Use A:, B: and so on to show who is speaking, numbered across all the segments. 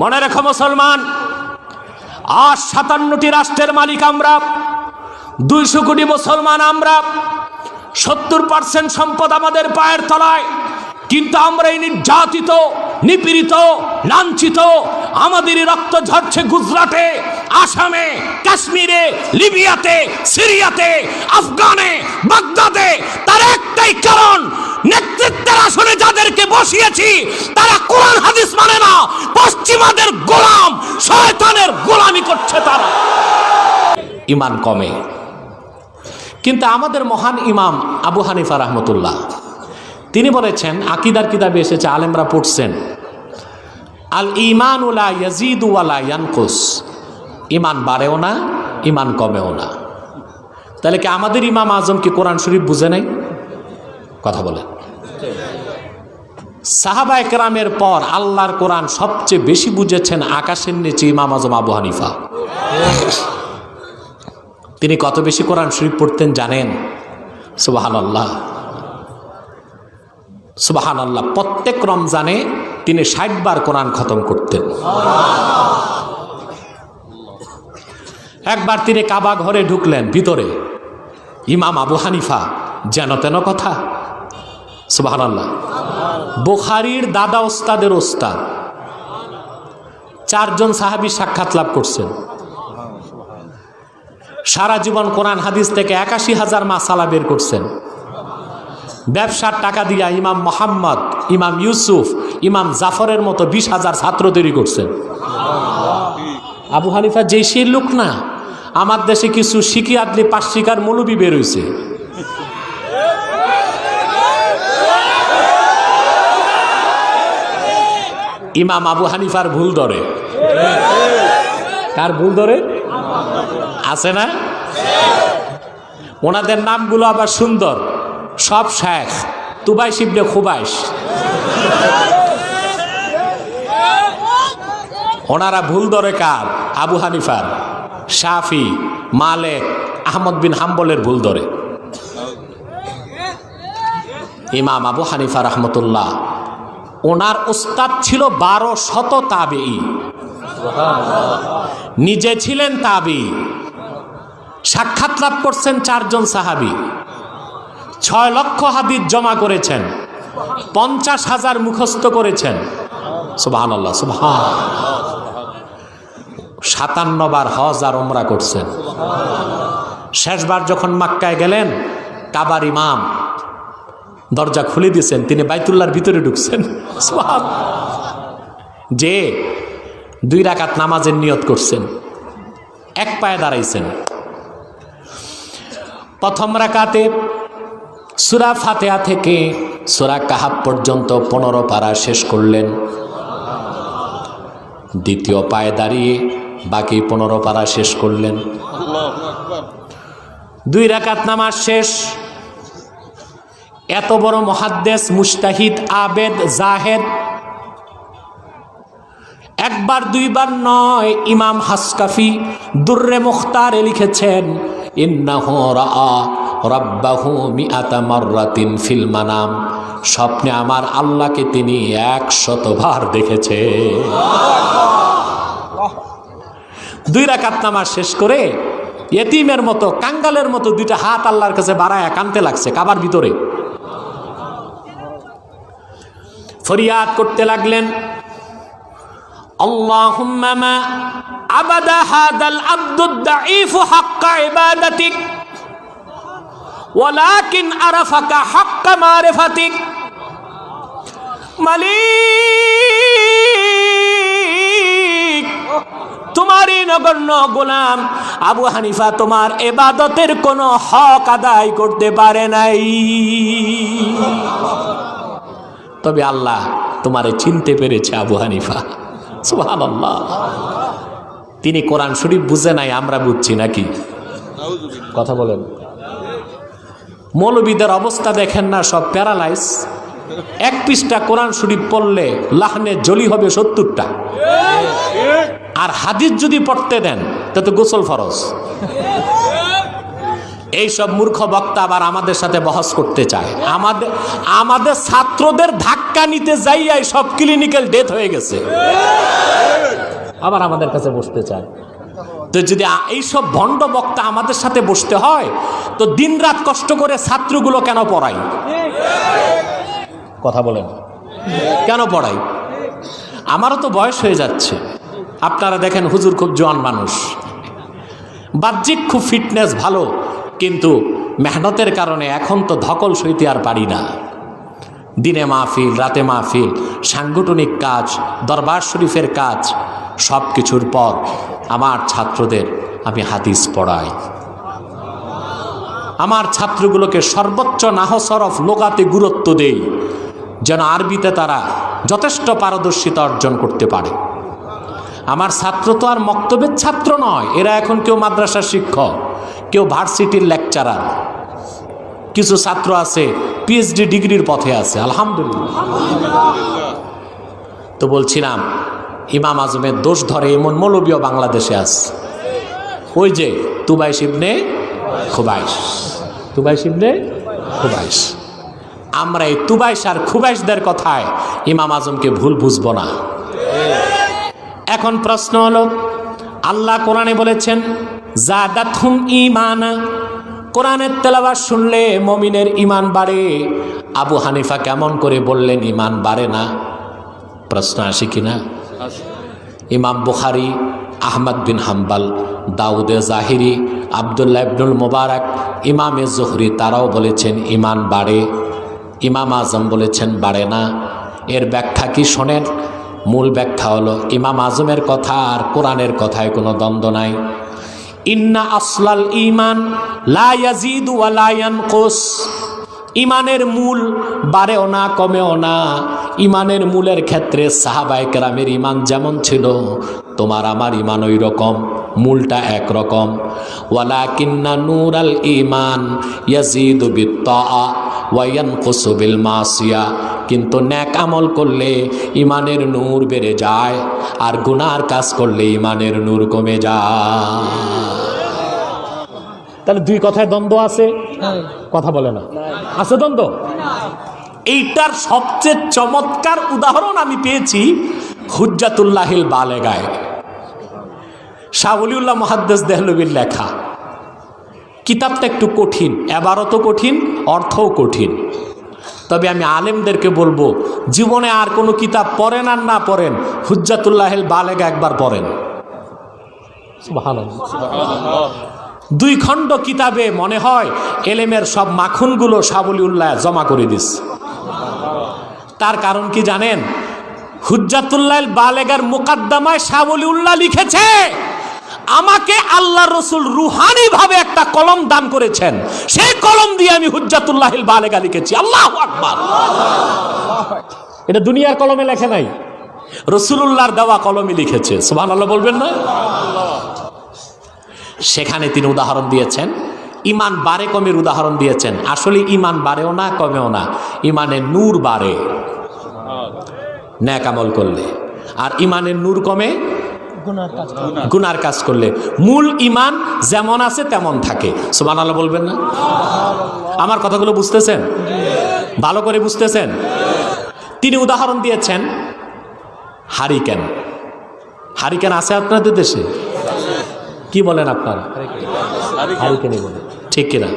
A: মনে রেখো মুসলমান, আজ সাতান্নটি রাষ্ট্রের মালিক আমরা, দুইশো কোটি মুসলমান আমরা, সত্তর পার্সেন্ট সম্পদ আমাদের পায়ের তলায়, কিন্তু আমরা এই নির্যাতিত, নিপীড়িত, লাঞ্ছিত আমাদেরই রক্ত ঝরছে গুজরাটে, আসামে, কাশ্মীরে, লিবিয়াতে, সিরিয়াতে, আফগানে, বাগদাদে, তার একটাই কারণ নেতৃত্বের আসলে যাদেরকে বসিয়েছি, তারা কোরআন, হাদিস মানে না, পশ্চিমাদের গোলাম, শয়তানের গোলামি করছে তারা। ইমান কমে। কিন্তু আমাদের মহান ইমাম আবু হানিফা রহমতুল্লাহ, তিনি বলেছেন, আকিদার কিতাবে এসেছে, আলেমরা পড়ছেন, আল ইমান উলা ইয়ানকুস। ইমান বাড়েও না, ইমান কমেও না। তাহলে কি আমাদের ইমাম আজম কি কোরআন শরীফ বুঝে নাই? কথা বলে সাহাবা একরামের পর আল্লাহর কোরআন সবচেয়ে বেশি বুঝেছেন আকাশের নিচে ইমাম আজম আবু হানিফা। তিনি কত বেশি কোরআন শরীফ পড়তেন জানেন? সুবাহান আল্লাহ সুবাহান আল্লাহ প্রত্যেক রমজানে তিনি ষাট বার কোরআন খতম করতেন। একবার তিনি কাবা ঘরে ঢুকলেন, ভিতরে। ইমাম আবু হানিফা, যেন তেন কথা। সুবাহান আল্লাহ বুখারির দাদা ওস্তাদের ওস্তাদ। চারজন সাহাবি সাক্ষাৎ লাভ করছেন। সারা জীবন কোরআন হাদিস থেকে একাশি হাজার মাসালা বের করছেন। ব্যবসার টাকা দিয়া ইমাম মোহাম্মদ, ইমাম ইউসুফ, ইমাম জাফরের মতো বিশ হাজার ছাত্র তৈরি করছেন। আবু হানিফা যে সে লোক না, আমার দেশে কিছু শিকি আদলি পাঁচ শিকার মৌলবি বেরোইছে ইমাম আবু হানিফার ভুল ধরে। কার ভুল ধরে? আছে না? ওনাদের নামগুলো আবার সুন্দর। সব শেখ। তুবাই শিবনে খুবাইশ। ওনারা ভুল ধরে কার? আবু হানিফার। শাফি, মালেক, আহমদ বিন হাম্বলের ভুল ধরে। ইমাম আবু হানিফা রহমতুল্লাহ। ওনার উস্তাদ ছিল বারো শত তাবেই নিজে ছিলেন তাবি। সাক্ষাৎ লাভ করছেন চারজন সাহাবি। ছয় লক্ষ হাদিস জমা করেছেন। পঞ্চাশ হাজার মুখস্থ করেছেন। সুবাহান আল্লাহ সুবাহান। সাতান্ন বার হজ আর ওমরা করছেন। শেষবার যখন মাক্কায় গেলেন, কাবার ইমাম দরজা খুলে দিয়েছেন তিনি বাইতুল্লার ভিতরে ঢুকছেন। যে দুই রাকাত নামাজের নিয়ত করছেন এক পায়ে দাঁড়াইছেন। প্রথম রাকাতে সুরা ফাতেহা থেকে সুরা কাহাব পর্যন্ত পনেরো পারা শেষ করলেন। দ্বিতীয় পায়ে দাঁড়িয়ে বাকি পনেরো পারা শেষ করলেন। দুই রাকাত নামাজ শেষ এত বড় মহাদ্দেশ, মুস্তাহিদ, আবেদ, জাহেদ। একবার, দুইবার নয়, ইমাম হাসকাফি দুর্রে মুখতারে লিখেছেন ফিল মানাম। স্বপ্নে আমার আল্লাহকে তিনি একশতবার দেখেছে। দুই রাকাত নামাজ শেষ করে এতিমের মতো, কাঙ্গালের মতো দুইটা হাত আল্লাহর কাছে বাড়ায় কানতে লাগছে, কাবার ভিতরে। ফরিয়াদ করতে লাগলেন। হাক্কা ওয়ালাকিন হাক্কা মালিক, তোমারই নগণ্য গোলাম আবু হানিফা তোমার এবাদতের কোনো হক আদায় করতে পারে নাই। তবে আল্লাহ তোমারে চিনতে পেরেছে আবু হানিফা। সুবহানাল্লাহ। তিনি কোরআন শরীফ বুঝে নাই, আমরা বুঝছি নাকি? কথা বলেন। মৌলবীদের অবস্থা দেখেন না, সব প্যারালাইজ। এক পৃষ্ঠা কোরআন শরীফ পড়লে লাহনে জলি হবে সত্তরটা। আর হাদিস যদি পড়তে দেন তা তো গোসল ফরজ। এইসব মূর্খ বক্তা আবার আমাদের সাথে বহস করতে চায়। আমাদের আমাদের ছাত্রদের ধাক্কা নিতে যাইয়াই সব ক্লিনিক্যাল ডেথ হয়ে গেছে। আবার আমাদের কাছে বসতে চায়। তো যদি এইসব ভণ্ড বক্তা আমাদের সাথে বসতে হয়, তো দিনরাত কষ্ট করে ছাত্রগুলো কেন পড়াই কথা বলেন। কেন পড়াই আমারও তো বয়স হয়ে যাচ্ছে। আপনারা দেখেন হুজুর খুব জোয়ান মানুষ। বাহ্যিক খুব ফিটনেস ভালো। কিন্তু মেহনতের কারণে এখন তো ধকল সইতে আর পারি না। দিনে মাহফিল, রাতে মাহফিল, সাংগঠনিক কাজ, দরবার শরীফের কাজ সব কিছুর পর আমার ছাত্রদের আমি হাদিস পড়াই। আমার ছাত্রগুলোকে সর্বোচ্চ নাহসরফ লোকাতে গুরুত্ব দেই, যেন আরবিতে তারা যথেষ্ট পারদর্শিতা অর্জন করতে পারে। আমার ছাত্র তো আর মক্তবের ছাত্র নয়, এরা এখন কেউ মাদ্রাসার শিক্ষক। কেউ ভার্সিটির লেকচারার কিছু ছাত্র আছে পিএইচডি ডিগ্রির পথে আছে, আলহামদুলিল্লাহ। তো বলছিলাম, ইমাম আজমের দোষ ধরে এমন মৌলবীয় বাংলাদেশে আছে ওই যে তুবাই শিবনে খুবাইশ। তুবাই শিবনে খুবাইশ। আমরা এই তুবাইশ আর খুবাইশদের কথায় ইমাম আজমকে ভুল বুঝব না। এখন প্রশ্ন হলো, আল্লাহ কোরআনে বলেছেন জাদাতুম ইমানা কোরআনের তেলাবাস শুনলে মমিনের ইমান বাড়ে। আবু হানিফা কেমন করে বললেন ইমান বাড়ে না? প্রশ্ন আসে কিনা? ইমাম বুখারি, আহমদ বিন হাম্বাল, দাউদে জাহিরি, আবদুল্লাহ ইবনুল মোবারক, ইমামে জোহরি, তারাও বলেছেন ইমান বাড়ে। ইমাম আজম বলেছেন, বাড়ে না। এর ব্যাখ্যা কি শোনেন? মূল ব্যাখ্যা হলো, ইমাম আজমের কথা আর কোরআনের কথায় কোনো দ্বন্দ্ব নাই। ইন্না আসলাল ইমান লা ইয়াজিদু ওয়া ইমানের মূল বাড়েও না, কমেও না। ইমানের মূলের ক্ষেত্রে সাহাবাই কেরামের ইমান যেমন ছিল, তোমার আমার ইমান ওই রকম, মূলটা একরকম ওয়ালা কিন্না নূর আল ইমান ইয়াজিদু বিত্তা ওয়াইয়ান কুসুবিল মাসিয়া। কিন্তু ন্যাক আমল করলে ইমানের নূর বেড়ে যায়, আর গুনার কাজ করলে ইমানের নূর কমে যায়। তাহলে দুই কথায় দ্বন্দ্ব আছে? কথা বলে না। আছে দ্বন্দ্ব? এইটার সবচেয়ে চমৎকার উদাহরণ আমি পেয়েছি হুজ্জাতুল্লাহিল বালেগায়। শাহলিউল্লাহ মহাদ্দেস দেহলবির লেখা। কিতাবটা একটু কঠিন এবারও তো কঠিন অর্থও কঠিন। তবে আমি আলেমদেরকে বলব জীবনে আর কোনো কিতাব পড়েন আর না পড়েন হুজ্জাতুল্লাহিল বালেগা একবার পড়েন। সুবহানাল্লাহ। দুই খণ্ড কিতাবে মনে হয় এলেমের সব মাখনগুলো সাবলিউল্লাহ জমা করে দিস। তার কারণ কি জানেন? হুজ্জাতুল্লাহ বালেগার মুকাদ্দামায় সাবলিউল্লাহ লিখেছে, আমাকে আল্লাহ রসুল রুহানি ভাবে একটা কলম দান করেছেন। সেই কলম দিয়ে আমি হুজ্জাতুল্লাহ বালেগা লিখেছি। আল্লাহ আকবার। এটা দুনিয়ার কলমে লেখে নাই। রসুলুল্লাহর দেওয়া কলমে লিখেছে। সুবহান আল্লাহ বলবেন না? সেখানে তিনি উদাহরণ দিয়েছেন। ইমান বাড়ে কমের উদাহরণ দিয়েছেন। আসলে ইমান বাড়েও না কমেও না। ইমানের নূর বাড়ে। ন্যাক আমল করলে। আর ইমানের নূর কমে গুনার কাজ করলে। মূল ইমান যেমন আছে তেমন থাকে। সুমান আল্লাহ বলবেন না? আমার কথাগুলো বুঝতেছেন? ভালো করে বুঝতেছেন? তিনি উদাহরণ দিয়েছেন হারিকেন। হারিকেন আছে আপনাদের দেশে? কি বলেন আপনারা? হারিকেনই বলে ঠিক কিনা?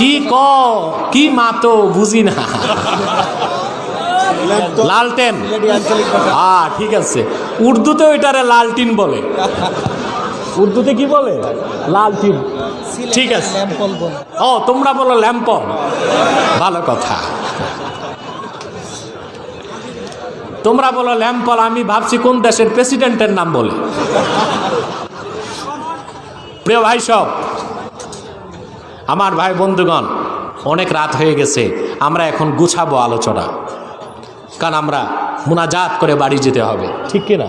A: কি ক? কি মাতো? বুঝি না। লালটেন হ্যাঁ ঠিক আছে। উর্দুতে ওইটারে লালটিন বলে। উর্দুতে কি বলে? লালটিন ঠিক আছে। ও তোমরা বলো ল্যাম্পন ভালো কথা। তোমরা বলো, ল্যাম্পল, আমি ভাবছি কোন দেশের প্রেসিডেন্টের নাম বলে। প্রিয় ভাই সব, আমার ভাই বন্ধুগণ, অনেক রাত হয়ে গেছে, আমরা এখন গুছাবো আলোচনা। কারণ আমরা মুনাজাত করে বাড়ি যেতে হবে, ঠিক কিনা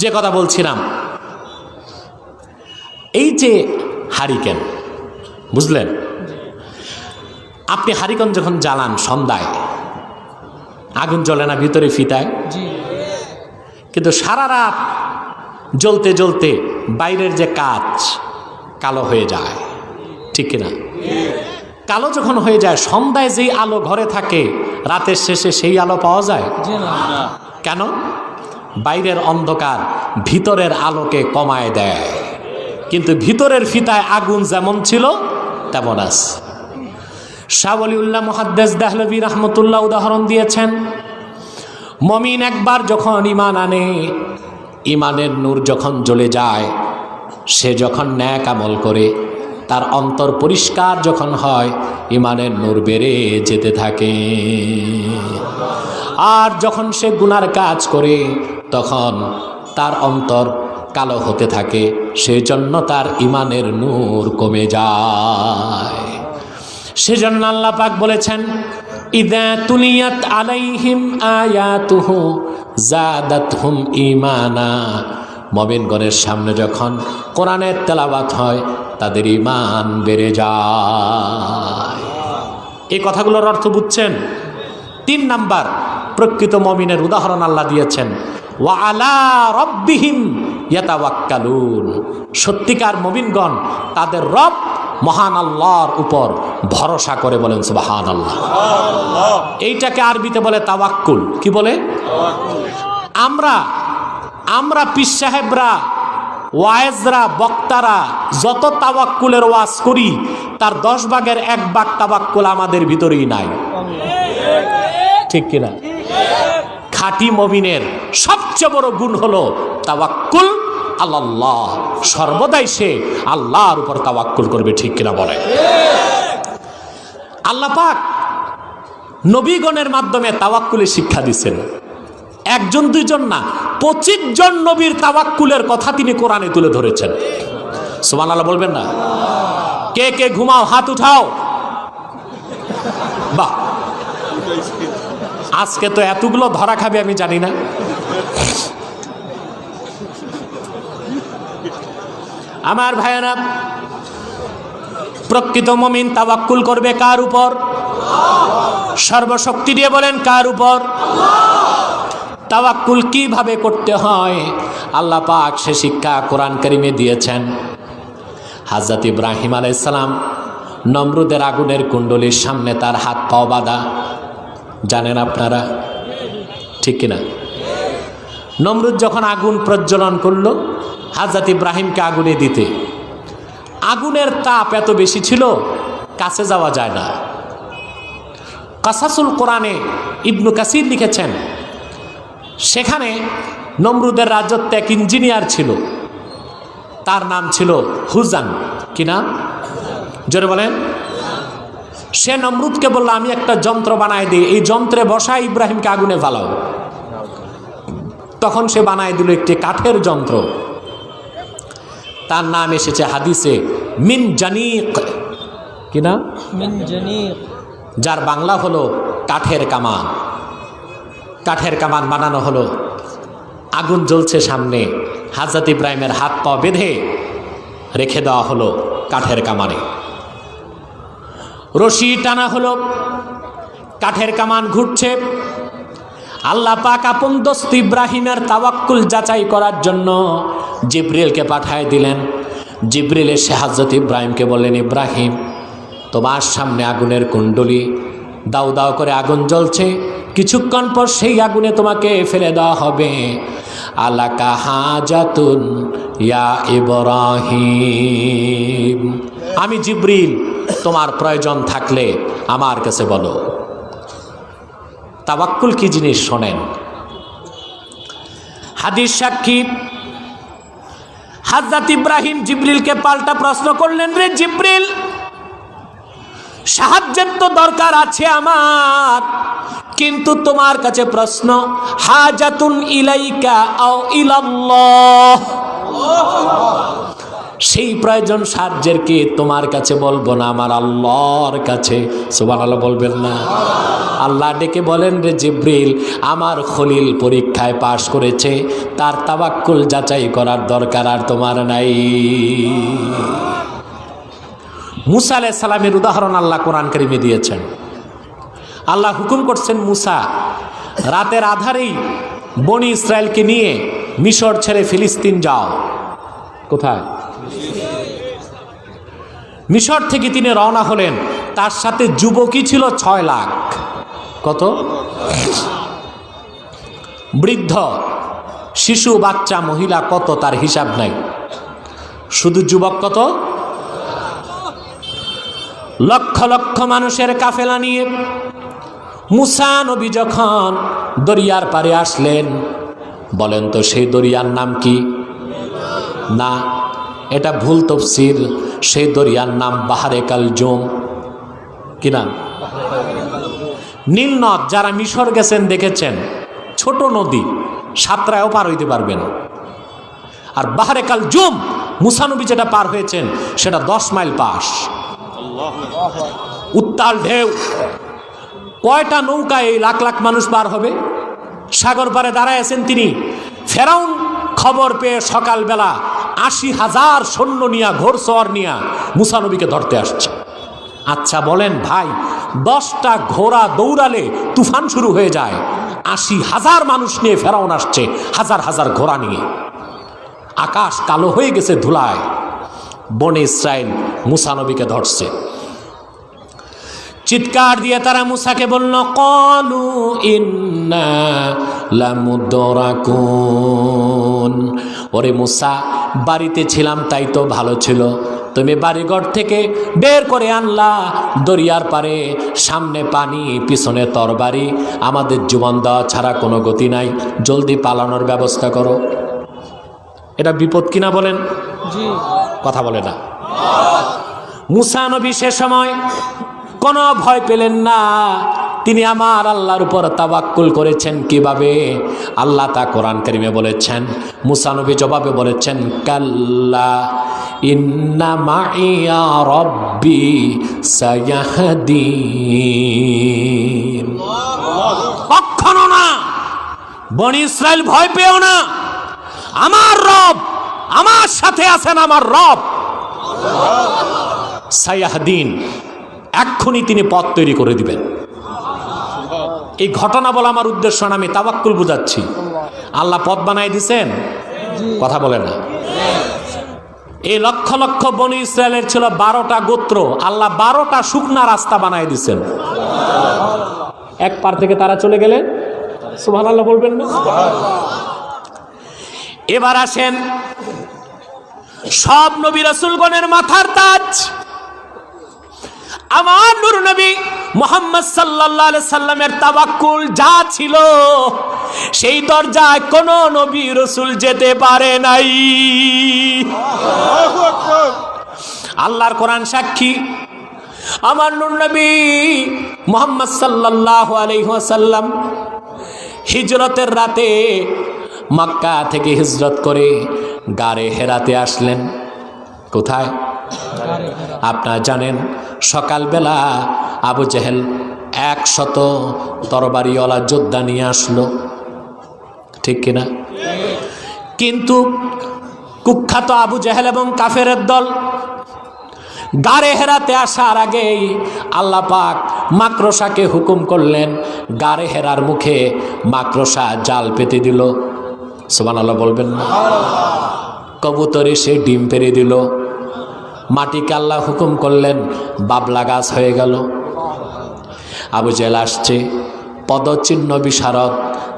A: যে কথা বলছিলাম, এই যে হারিকেন, বুঝলেন? আপনি হারিকেন যখন জ্বালান সন্ধ্যায় আগুন জ্বলে না ভিতরে ফিতায়। কিন্তু সারা রাত জ্বলতে জ্বলতে বাইরের যে কাজ কালো হয়ে যায়। ঠিক কিনা? কালো যখন হয়ে যায় সন্ধ্যায় যেই আলো ঘরে থাকে রাতের শেষে সেই আলো পাওয়া যায়? কেন? বাইরের অন্ধকার ভিতরের আলোকে কমায় দেয়। কিন্তু ভিতরের ফিতায় আগুন যেমন ছিল তেমন আছে। শাহলিউল্লাহ মহাদ্দেস দেহলবী রহমতুল্লাহ উদাহরণ দিয়েছেন, মমিন একবার যখন ইমান আনে ইমানের নূর যখন জ্বলে যায়, সে যখন ন্যাক আমল করে, তার অন্তর পরিষ্কার যখন হয় ইমানের নূর বেড়ে যেতে থাকে। আর যখন সে গুনার কাজ করে, তখন তার অন্তর কালো হতে থাকে সেই জন্য তার ইমানের নূর কমে যায়। সেজন্য আল্লাহ পাক বলেছেন, ইদা তুলিয়াত আলাইহিম আয়াতুহু জাদাতহুম ঈমানা। মমিনগণের সামনে যখন কোরআনের তেলাওয়াত হয়, তাদের ঈমান বেড়ে যায়। এই কথাগুলোর অর্থ বুঝছেন? তিন নাম্বার, প্রকৃত মমিনের উদাহরণ আল্লাহ দিয়েছেন, ওয়া আলা রব্বিহিম ইয়াতাওয়াক্কালুন। সত্যিকার মমিনগণ তাদের রব মহান আল্লাহর উপর ভরসা করে বলেন সুবাহান আল্লাহ এইটাকে আরবিতে বলে তাওয়াক্কুল। কি বলে? আমরা আমরা পিস সাহেবরা, ওয়ায়েজরা, বক্তারা যত তাওয়াক্কুলের ওয়াজ করি, তার দশ ভাগের এক ভাগ তাওয়াক্কুল আমাদের ভিতরেই নাই। ঠিক কিনা? খাঁটি মমিনের সবচেয়ে বড় গুণ হলো তাওয়াক্কুল আল্লাহ, সর্বদাই সে আল্লাহর উপর তাওয়াক্কুল করবে, ঠিক কিনা বলে আল্লাহ পাক নবীগণের মাধ্যমে তাওয়াক্কুলের শিক্ষা দিচ্ছেন। একজন, দুইজন না, পঁচিশ জন নবীর তাওয়াক্কুলের কথা তিনি কোরআনে তুলে ধরেছেন। সুমান আল্লাহ বলবেন না? কে কে ঘুমাও, হাত উঠাও। বাহ। আজকে তো এতগুলো ধরা খাবে আমি জানি না। আমার ভাইয়েরা, প্রকৃত মমিন তাওয়াক্কুল করবে কার উপর? সর্বশক্তি দিয়ে বলেন কার উপর? তাওয়াক্কুল কীভাবে করতে হয়? আল্লাহ পাক সে শিক্ষা কোরআন করিমে দিয়েছেন। হাজরত ইব্রাহিম আলাইসালাম নমরুদের আগুনের কুণ্ডলির সামনে তার হাত পাও বাঁধা। জানেন আপনারা? ঠিক কিনা? নমরুদ যখন আগুন প্রজ্বলন করল, হাজরত ইব্রাহিমকে আগুনে দিতে। আগুনের তাপ এত বেশি ছিল, কাছে যাওয়া যায় না। কাসাসুল কোরআনে ইবনু কাসির লিখেছেন, সেখানে নমরুদের রাজত্বে এক ইঞ্জিনিয়ার ছিল। তার নাম ছিল হুজান। কি নাম? জোরে বলেন। সে নমরুদকে বলল, আমি একটা যন্ত্র বানায় দিই। এই যন্ত্রে বসায় ইব্রাহিমকে আগুনে ফালাও। তখন সে বানায় দিল একটি কাঠের যন্ত্র। তার নাম এসেছে হাদিসে মিন জানিক। কি না
B: মিন জানিক।
A: যার বাংলা হলো কাঠের কামান। কাঠের কামান বানানো হলো। আগুন জ্বলছে সামনে। হাজরত ইব্রাহিমের হাত পা বেঁধে রেখে দেওয়া হলো কাঠের কামানে। রশি টানা হলো। কাঠের কামান ঘুরছে। আল্লাহ পাক আপন দোস্ত ইব্রাহিমের তাওয়াক্কুল যাচাই করার জন্য জিব্রিলকে পাঠায় দিলেন। জিব্রিল এসে ইব্রাহিমকে বললেন, ইব্রাহিম, তোমার সামনে আগুনের কুণ্ডলি। দাউ দাউ করে আগুন জ্বলছে। কিছুক্ষণ পর সেই আগুনে তোমাকে ফেলে দেওয়া হবে। আলাকা হাজাতুন ইয়া ইব্রাহিম। আমি জিব্রিল, তোমার প্রয়োজন থাকলে আমার কাছে বলো। তাবাক্কুল কি জিনিস শোনেন? হাদিস সাক্ষী, হাজরত ইব্রাহিম জিব্রিলকে পাল্টা প্রশ্ন করলেন, রে জিব্রিল, সাহায্যের তো দরকার আছে আমার, কিন্তু তোমার কাছে প্রশ্ন, হাজাতুন ইলাইকা আও ইলাল্লাহ। সেই প্রয়োজন সাহায্যের কি? তোমার কাছে বলব না, আমার আল্লাহর কাছে। সুবান আল্লাহ বলবেন না। আল্লাহ ডেকে বলেন রে জিব্রিল, আমার খলিল পরীক্ষায় পাশ করেছে, তার তাবাক্কুল যাচাই করার দরকার আর তোমার নাই। মুসা আলাহ সালামের উদাহরণ আল্লাহ কোরআন করিমে দিয়েছেন। আল্লাহ হুকুম করছেন, মুসা, রাতের আধারেই বনি ইসরায়েলকে নিয়ে মিশর ছেড়ে ফিলিস্তিন যাও। কোথায়? মিশর থেকে তিনি রওনা হলেন। তার সাথে যুবকই ছিল ছয় লাখ। কত? বৃদ্ধ, শিশু, বাচ্চা, মহিলা, কত তার হিসাব নাই। শুধু যুবক কত? লক্ষ লক্ষ মানুষের কাফেলা নিয়ে। মুসা নবী যখন দরিয়ার পারে আসলেন, বলেন তো সেই দরিয়ার নাম কি? না, এটা ভুল তফসির। সেই দরিয়ার নাম বাহারে কাল জোম। কি নাম? নীলনদ, যারা মিশর গেছেন দেখেছেন, ছোট নদী, সাতরায়ও পার হইতে পারবেন। আর বাহারে কাল জুম মুসানবী যেটা পার হয়েছেন, সেটা দশ মাইল পাশ। উত্তাল ঢেউ। কয়টা নৌকায় এই লাখ লাখ মানুষ পার হবে? সাগর পারে দাঁড়ায় আছেন তিনি। ফেরাউন খবর পেয়ে সকালবেলা আশি হাজার সৈন্য নিয়া ঘোরসওয়ার নিয়া মুসানবীকে ধরতে আসছে। আচ্ছা বলেন ভাই, দশটা ঘোড়া দৌড়ালে তুফান শুরু হয়ে যায়। আশি হাজার মানুষ নিয়ে ফেরাউন আসছে হাজার হাজার ঘোড়া নিয়ে। আকাশ কালো হয়ে গেছে ধুলায়। বনে ইসরায়েল মুসানবীকে ধরছে। চিৎকার দিয়ে তারা মুসাকে বলল কলু ইন্না ওরে মুসা বাড়িতে ছিলাম তাই তো ভালো ছিল। তুমি বাড়িঘর থেকে বের করে আনলা দরিয়ার পারে সামনে পানি পিছনে তরবারি। আমাদের জীবন দেওয়া ছাড়া কোনো গতি নাই। জলদি পালানোর ব্যবস্থা করো। এটা বিপদ কিনা বলেন? কথা বলে না। মুসা নবী সে সময় কোনো ভয় পেলেন না। তিনি আমার আল্লাহর উপর তাবাক্কুল করেছেন কীভাবে? আল্লাহ তা কোরআন করিমে বলেছেন মুসানবী জবাবে বলেছেন, কাল্লা ইন্না মাইয়া রব্বি সায়াহদিন। না। বনি ইসরায়েল ভয় পেও না। আমার রব, আমার সাথে আছেন আমার রব। সায়াহদিন। এক্ষুনি তিনি পথ তৈরি করে দিবেন। এই ঘটনা বলা আমার উদ্দেশ্য না, আমি তাবাক্কুল বুঝাচ্ছি। আল্লাহ পথ বানাই দিছেন? কথা বলে না। এই লক্ষ লক্ষ বনি ইসরায়েলের ছিল বারোটা গোত্র, আল্লাহ বারোটা শুকনা রাস্তা বানাই দিছেন। এক পার থেকে তারা চলে গেলেন? সুভান আল্লাহ বলবেন না? এবার আসেন সব নবী রসুলগণের মাথার তাজ। আমার নুর নবী মোহাম্মদ আলাইহি সাল্লামের তাবাক্কুল যা ছিল সেই দরজায় কোন নবী রসুল যেতে পারে নাই। আল্লাহর কোরআন সাক্ষী। আমার নুর নবী মোহাম্মদ সাল্লাল্লাহু আলাইহি ওয়াসাল্লাম হিজরতের রাতে মক্কা থেকে হিজরত করে গাড়ে হেরাতে আসলেন। কোথায়? আপনারা জানেন, সকালবেলা আবু জেহেল একশত তরবারিওয়ালা যোদ্ধা নিয়ে আসলো। ঠিক কিনা? কিন্তু কুখ্যাত আবু জেহেল এবং কাফেরের দল গাড়ে হেরাতে আসার আগেই আল্লাহ পাক মাকড়সাকে হুকুম করলেন গাড়ে হেরার মুখে মাকড়সা জাল পেতে দিল। সোমান আল্লাহ বলবেন না। কবুতরে সে ডিম পেরে দিল। মাটিকে আল্লাহ হুকুম করলেন, বাবলা গাছ হয়ে গেল। আবু জেল আসছে। পদচিহ্ন বিশারদ,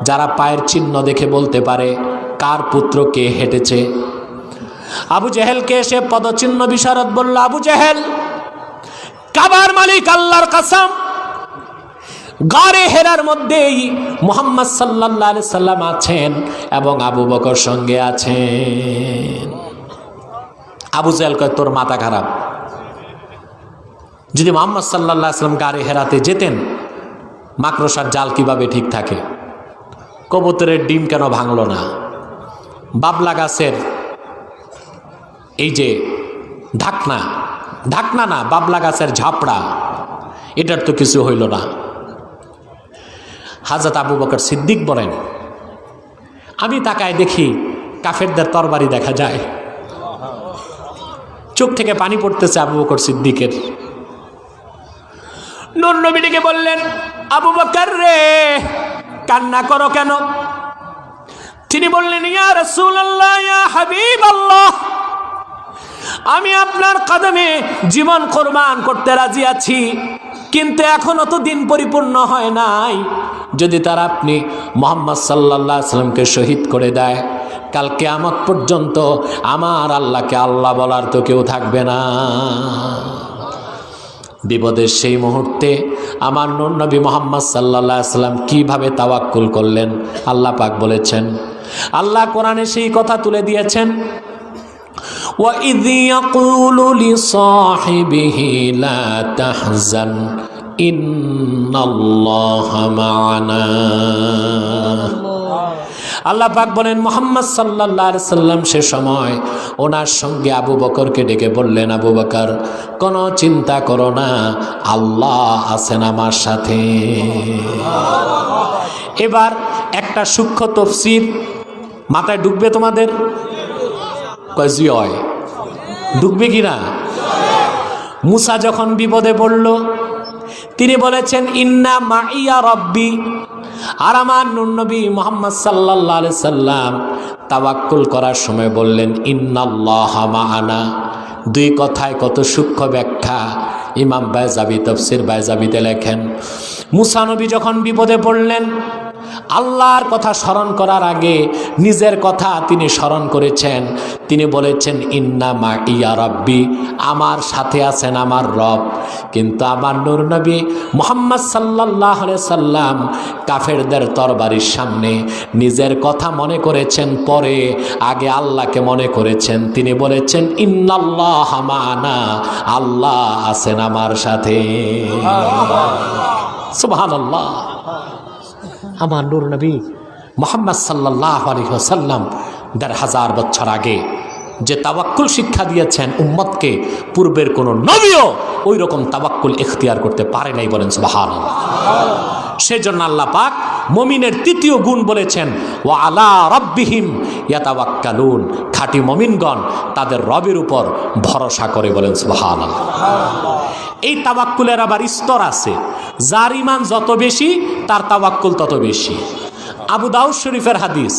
A: যারা পায়ের চিহ্ন দেখে বলতে পারে, কার পুত্র কে হেঁটেছে? আবু জেহেলকে এসে পদচিহ্ন বিশারদ বলল, আবু জেহেল, কাবার মালিক আল্লাহর কাসাম। গাড়ে হেরার মধ্যেই মোহাম্মদ সাল্লাহ সাল্লাম আছেন এবং আবু বকর সঙ্গে আছেন। আবু জেহেল কয়, তোর মাথা খারাপ। যদি মোহাম্মদ সাল্লাহ আসলাম গাড়ি হেরাতে যেতেন, মাকড়সার জাল কীভাবে ঠিক থাকে? কবুতরের ডিম কেন ভাঙল না? বাবলা গাছের এই যে ঢাকনা ঢাকনা না, বাবলা গাছের ঝাপড়া, এটার তো কিছু হইল না। হাজরত আবু বকর সিদ্দিক বলেন, আমি তাকায় দেখি কাফেরদের তরবারি দেখা যায়। চোখ থেকে পানি পড়তেছে আবু বকর সিদ্দিকের। নুর নবীটিকে বললেন, আবু বকর রে, কান্না করো কেন? তিনি বললেন, ইয়া রাসূলুল্লাহ, ইয়া হাবিবাল্লাহ, আমি আপনার কদমে জীবন কোরবান করতে রাজি আছি, কিন্তু এখনও তো দিন পরিপূর্ণ হয় নাই। যদি তারা আপনি মোহাম্মদ সাল্লাহ সাল্লামকে শহীদ করে দেয় কালকে আমার পর্যন্ত আমার আল্লাহকে আল্লাহ বলার তো কেউ থাকবে না বিপদের সেই মুহূর্তে আমার নূর নবী মোহাম্মদ সাল্লাহ সাল্লাম কীভাবে তাওয়াক্কুল করলেন আল্লাহ পাক বলেছেন আল্লাহ কোরআনে সেই কথা তুলে দিয়েছেন وإذ يقول لصاحبه لا تحزن إن الله معنا আল্লাহ পাক বলেন, মোহাম্মদ সাল্লাহ সাল্লাম সে সময় ওনার সঙ্গে আবু বকরকে ডেকে বললেন, আবু বকর, কোনো চিন্তা করো না, আল্লাহ আছেন আমার সাথে। এবার একটা সূক্ষ্ম তফসির মাথায় ঢুকবে তোমাদের? কয়, জি, হয়। ঢুকবে কি না? মুসা যখন বিপদে পড়ল তিনি বলেছেন, ইন্না মাইয়া রব্বি। আর আমার নুনবী মোহাম্মদ সাল্লাহ সাল্লাম তাওয়াক্কুল করার সময় বললেন, ইন্নাল্লাহ মাআনা। দুই কথায় কত সূক্ষ্ম ব্যাখ্যা ইমাম বাইজাবি, তফসির বাইজাবিতে লেখেন। মুসানবী যখন বিপদে পড়লেন আল্লাহর কথা স্মরণ করার আগে নিজের কথা তিনি স্মরণ করেছেন। তিনি বলেছেন, ইন্না মা ইয়া রব্বি, আমার সাথে আছেন আমার রব। কিন্তু আমার নূর নবী মোহাম্মদ সাল্লাহ সাল্লাম কাফেরদের তরবারির সামনে নিজের কথা মনে করেছেন। পরে আগে আল্লাহকে মনে করেছেন। তিনি বলেছেন, ইন্নাল্লাহ মানা, আল্লাহ আছেন আমার সাথে। সুবহানাল্লাহ। আমার নূর নবী মোহাম্মদ সাল্লাহ আলহিহাসাল্লাম দেড় হাজার বছর আগে যে তাবাক্কুল শিক্ষা দিয়েছেন উম্মতকে, পূর্বের কোনো নবীও ওই রকম তাবাক্কুল এখতিয়ার করতে পারে নাই বলেন সুবাহান সেজন্য আল্লাহ পাক মমিনের তৃতীয় গুণ বলেছেন ও আলা রব্বিহিম ইয়াতাবাক্কালুন খাঁটি মমিনগণ তাদের রবের উপর ভরসা করে বলেন সুবাহান এই তাবাক্কুলের আবার স্তর আছে। যার ইমান যত বেশি, তার তাবাক্কুল তত বেশি। আবু দাউদ শরীফের হাদিস,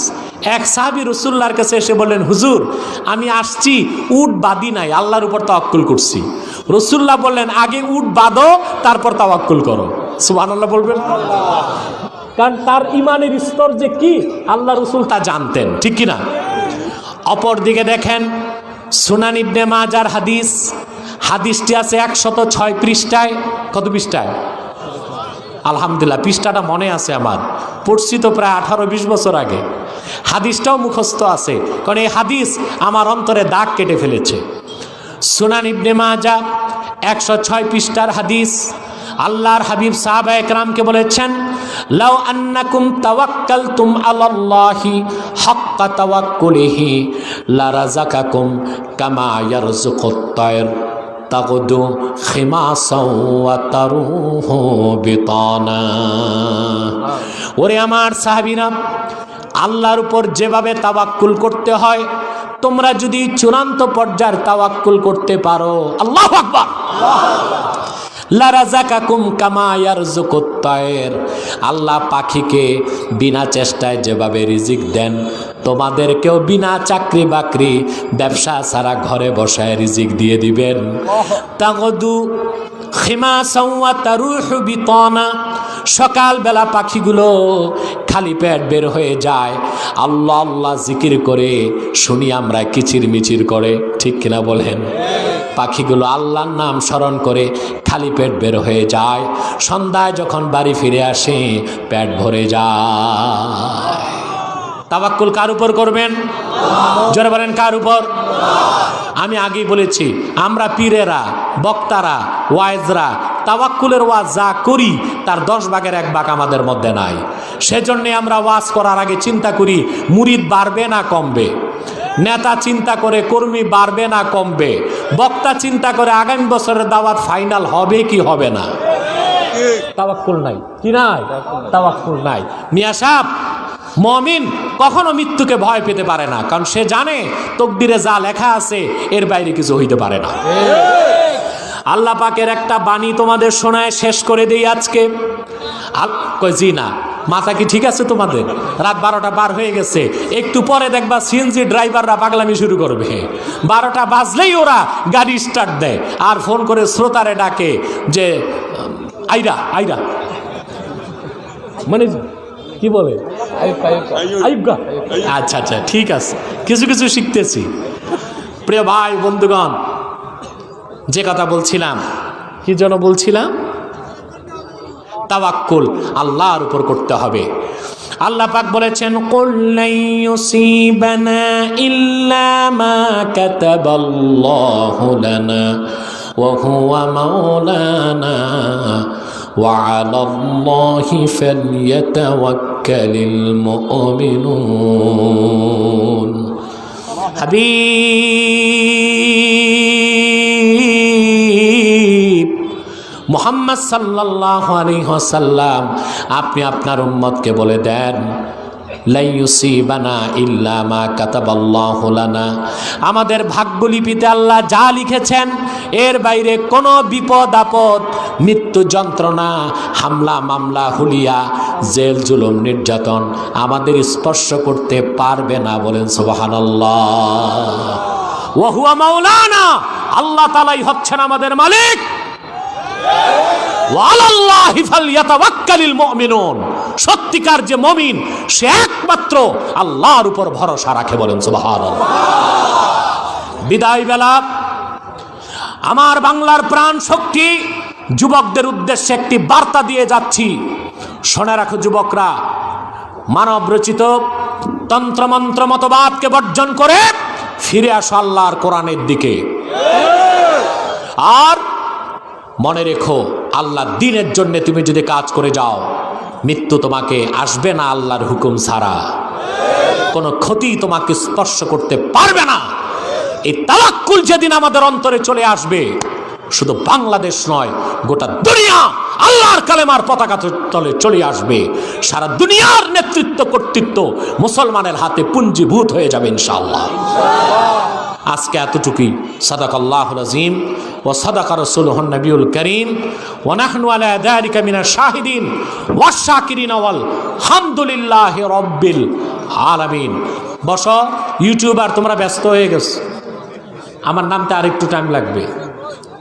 A: এক সাহাবি রসুল্লার কাছে এসে বললেন, হুজুর, আমি আসছি, উট বাদি নাই, আল্লাহর উপর তাওয়াক্কুল করছি। রসুল্লাহ বললেন, আগে উট বাদো তারপর তাওয়াক্কুল করো। সুবাহ আল্লাহ বলবেন? কারণ তার ইমানের স্তর যে কি, আল্লাহ রসুল তা জানতেন, ঠিক কিনা? অপর দিকে দেখেন, সুনান ইবনে মাজার হাদিস হাদিসটি আছে একশত ছয় পৃষ্ঠায়। কত পৃষ্ঠায়? আলহামদুলিল্লাহ, পৃষ্ঠাটা মনে আছে আমার। পড়ছি তো প্রায় আঠারো বিশ বছর আগে। হাদিসটাও মুখস্থ আছে, কারণ এই হাদিস আমার অন্তরে দাগ কেটে ফেলেছে। সুনান ইবনে মাজা একশো ছয় পৃষ্ঠার হাদিস। আল্লাহর হাবিব সাহাবা একরামকে বলেছেন, লাউ আন্নাকুম তাওয়াক্কালতুম আলাল্লাহি হাক্কা তাওয়াক্কুলিহি লারাযাকাকুম কামা ইয়ারযুকুত তায়র। তাগদু খিমাসাও ওরে আমার সাহাবীরা, আল্লাহর উপর যেভাবে তাওয়াক্কুল করতে হয়, তোমরা যদি চূড়ান্ত পর্যায়ের তাওয়াক্কুল করতে পারো, আল্লাহু আকবার। লারাজাকাকুম কামা ইয়ারযুকুত্তায়ের আল্লাহ পাখিকে বিনা চেষ্টায় যেভাবে রিজিক দেন তোমাদেরকেও বিনা চাকরি বাকরি ব্যবসা ছাড়া ঘরে বসায় রিজিক দিয়ে দিবেন। তাগদু খিমা সাউয়া তারুহু বিতানা। সকালবেলা পাখিগুলো খালি পেট বের হয়ে যায়। আল্লাহ আল্লাহ জিকির করে শুনি আমরা কিচির মিচির করে। ঠিক কিনা বলেন? পাখিগুলো আল্লাহর নাম স্মরণ করে খালি পেট বের হয়ে যায়। সন্ধ্যায় যখন বাড়ি ফিরে আসে, পেট ভরে যায়। তাবাক্কুল কার উপর করবেন? জোরে বলেন, কার উপর? আমি আগেই বলেছি, আমরা পীরেরা, বক্তারা, ওয়াইজরা, তাওয়াক্কুলের ওয়াজ যা করি, তার দশ ভাগের এক ভাগ আমাদের মধ্যে নাই। সেজন্যে আমরা ওয়াজ করার আগে চিন্তা করি, মুরিদ বাড়বে না কমবে? নেতা চিন্তা করে, কর্মী বাড়বে না কমবে? বক্তা চিন্তা করে, আগামী বছরের দাওয়াত ফাইনাল হবে কি হবে না? তাওয়াক্কুল নাই। কি নাই? তাওয়াক্কুল নাই। মিয়া সাহেব মমিন কখনো মৃত্যুকে ভয় পেতে পারে না, কারণ সে জানে তকদিরে যা লেখা আছে, এর বাইরে কিছু হইতে পারে না। আল্লাহ পাকের একটা বাণী তোমাদের শোনায় শেষ করে দেই আজকে। জি না, মাথা কি ঠিক আছে তোমাদের? রাত বারোটা বার হয়ে গেছে, একটু পরে দেখবা সিএনজি ড্রাইভাররা পাগলামি শুরু করবে। বারোটা বাজলেই ওরা গাড়ি স্টার্ট দেয়, আর ফোন করে শ্রোতারে ডাকে যে, আইরা আইরা। মানে কি বলে? আচ্ছা আচ্ছা ঠিক আছে। কিছু কিছু শিখতেছি। প্রিয় ভাই, বন্ধুগণ, যে কথা বলছিলাম, কি যেন বলছিলাম? তাওয়াক্কুল, আল্লাহর উপর করতে হবে। আল্লাহ পাক বলেছেন, কুল লাই ইল্লা মা হুয়া মাওলানা ওয়া الله فليتوكل المؤمنون. হাবিব মোহাম্মদ সাল্লাহ আলহ্লাম আপনি আপনার উম্মতকে বলে দেন মা কাতাবাল্লাহু লানা। আমাদের ভাগ্যলিপিতে আল্লাহ যা লিখেছেন, এর বাইরে কোনো বিপদ আপদ, মৃত্যু যন্ত্রণা, হামলা মামলা, হুলিয়া, জেল, জুলুম, নির্যাতন আমাদের স্পর্শ করতে পারবে না বলেন সুবহানাল্লাহ। আল্লাহ তালাই হচ্ছেন আমাদের মালিক। সত্যিকার যে মমিন, সে একমাত্র আল্লাহর উপর ভরসা রাখে বলেন, সুবহানাল্লাহ। বিদায় বেলা, আমার বাংলার প্রাণ শক্তি যুবকদের উদ্দেশ্যে একটি বার্তা দিয়ে যাচ্ছি। শোনে রাখো যুবকরা, মানব রচিত তন্ত্রমন্ত্র মতবাদকে বর্জন করে ফিরে আসো আল্লাহর কোরআনের দিকে। আর মনে রেখো, আল্লাহ দিনের জন্য তুমি যদি কাজ করে যাও, মৃত্যু তোমাকে আসবে না আল্লাহর হুকুম ছাড়া। কোনো ক্ষতি তোমাকে স্পর্শ করতে পারবে না। এই তালাক্কুল যেদিন আমাদের অন্তরে চলে আসবে, শুধু বাংলাদেশ নয়, গোটা দুনিয়া আল্লাহর কালেমার পতাকা তলে চলে আসবে। সারা দুনিয়ার নেতৃত্ব কর্তৃত্ব মুসলমানের হাতে পুঞ্জীভূত হয়ে যাবে ইনশাআল্লাহ। আজকে এতটুকুই। সাদাক আল্লাহ রাজিম ও সাদাক রসুল নবীল করিম ও নাহনু আলা দারিকা মিনা শাহিদিন ওয়া শাকিরিন ওয়াল হামদুলিল্লাহ রব্বিল আলামিন। বস, ইউটিউবার, তোমরা ব্যস্ত হয়ে গেছো। আমার নামতে আরেকটু টাইম লাগবে।